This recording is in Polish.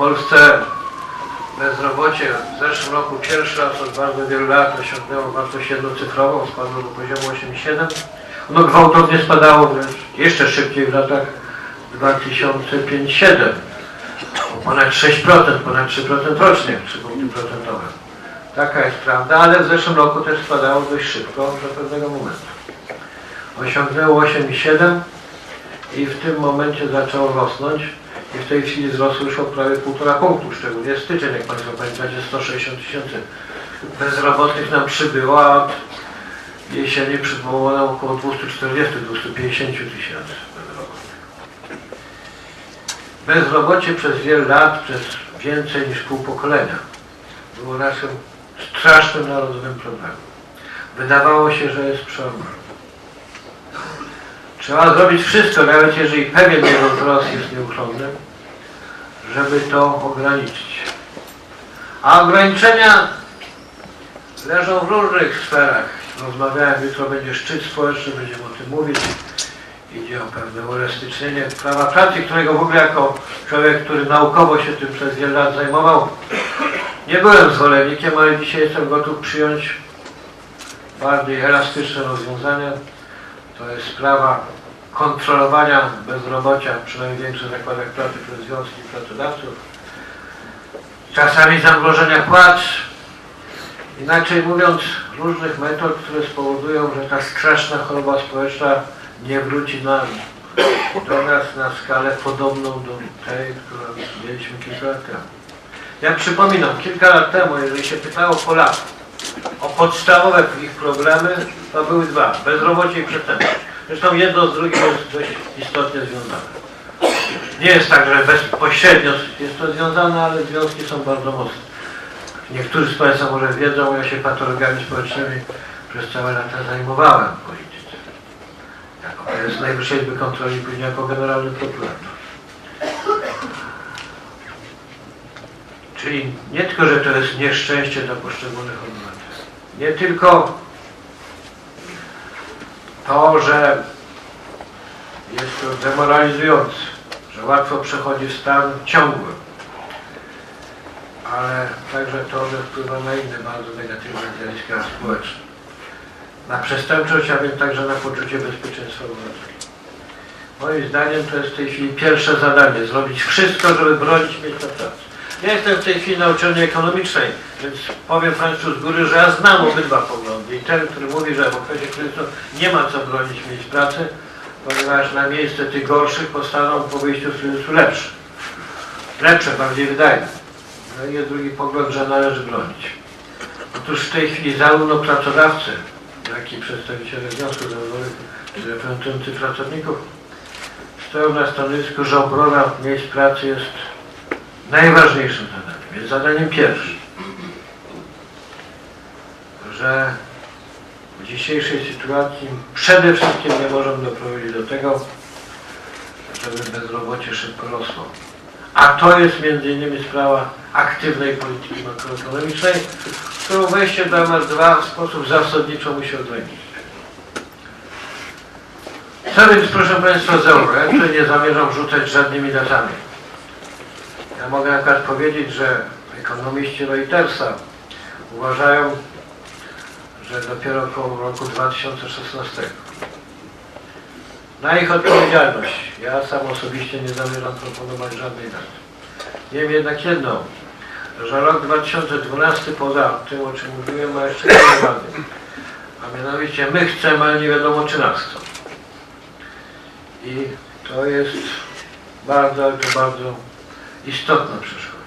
Polsce bezrobocie w zeszłym roku pierwszy raz od bardzo wielu lat osiągnęło wartość jednocyfrową, spadło do poziomu 8,7. Ono gwałtownie spadało wręcz jeszcze szybciej w latach 2005-2007. O ponad 6%, ponad 3% rocznie, 3 punkty procentowe. Taka jest prawda, ale w zeszłym roku też spadało dość szybko do pewnego momentu. Osiągnęło 8,7 i w tym momencie zaczęło rosnąć i w tej chwili wzrosło już o prawie 1,5 punktu, szczególnie styczeń, jak Państwo pamiętacie, 160 tysięcy bezrobotnych nam przybyło, a od jesieni przybyło nam około 240-250 tysięcy bezrobotnych. Bezrobocie przez wiele lat, przez więcej niż pół pokolenia było naszym strasznym narodowym problemem. Wydawało się, że jest przełom. Trzeba zrobić wszystko, nawet jeżeli pewien jego wzrost jest nieuchronny, żeby to ograniczyć. A ograniczenia leżą w różnych sferach. Rozmawiałem, jutro będzie szczyt społeczny, będziemy o tym mówić. Idzie o pewne uelastycznienie prawa pracy, którego w ogóle jako człowiek, który naukowo się tym przez wiele lat zajmował, nie byłem zwolennikiem, ale dzisiaj jestem gotów przyjąć bardziej elastyczne rozwiązania. To jest sprawa kontrolowania bezrobocia, przynajmniej w większych zakładach pracy przez związki pracodawców. Czasami zamrożenia płac. Inaczej mówiąc, różnych metod, które spowodują, że ta straszna choroba społeczna nie wróci na, do nas na skalę podobną do tej, którą mieliśmy kilka lat temu. Ja przypominam, kilka lat temu, jeżeli się pytało Polaków o podstawowe ich problemy, to były dwa. Bezrobocie i przestępczość. Zresztą jedno z drugim jest dość istotnie związane. Nie jest tak, że bezpośrednio jest to związane, ale związki są bardzo mocne. Niektórzy z Państwa może wiedzą, ja się patologiami społecznymi przez całe lata zajmowałem w polityce. Jako prezes Najwyższej Izby Kontroli, później jako generalny prokurator. Czyli nie tylko, że to jest nieszczęście dla poszczególnych obywateli. Nie tylko to, że jest to demoralizujące, że łatwo przechodzi stan ciągły, ale także to, że wpływa na inne bardzo negatywne zjawiska społeczne. Na przestępczość, a więc także na poczucie bezpieczeństwa obywateli. Moim zdaniem to jest w tej chwili pierwsze zadanie, zrobić wszystko, żeby bronić miejsca pracy. Ja jestem w tej chwili na uczelni ekonomicznej, więc powiem Państwu z góry, że ja znam obydwa poglądy. I ten, który mówi, że w okresie kryzysu nie ma co bronić miejsc pracy, ponieważ na miejsce tych gorszych powstaną po wyjściu z kryzysu lepsze. Lepsze, bardziej wydajne. No i jest drugi pogląd, że należy bronić. Otóż w tej chwili zarówno pracodawcy, jak i przedstawiciele związków zawodowych, czy reprezentujący pracowników stoją na stanowisku, że obrona miejsc pracy jest najważniejszym zadaniem, jest zadaniem pierwszym. Że w dzisiejszej sytuacji przede wszystkim nie możemy doprowadzić do tego, żeby bezrobocie szybko rosło. A to jest między innymi sprawa aktywnej polityki makroekonomicznej, którą wejście do MR2 w sposób zasadniczo musi ograniczyć. Co więc proszę Państwa z euro? Ja tutaj nie zamierzam rzucać żadnymi datami. Mogę przykład powiedzieć, że ekonomiści Reutersa uważają, że dopiero około roku 2016 na ich odpowiedzialność. Ja sam osobiście nie zamierzam proponować żadnej daty. Wiem jednak jedno, że rok 2012 poza tym, o czym mówiłem, ma jeszcze inne wady. A mianowicie my chcemy, ale nie wiadomo czy nas chcą. I to jest bardzo, to bardzo istotna przeszkoda.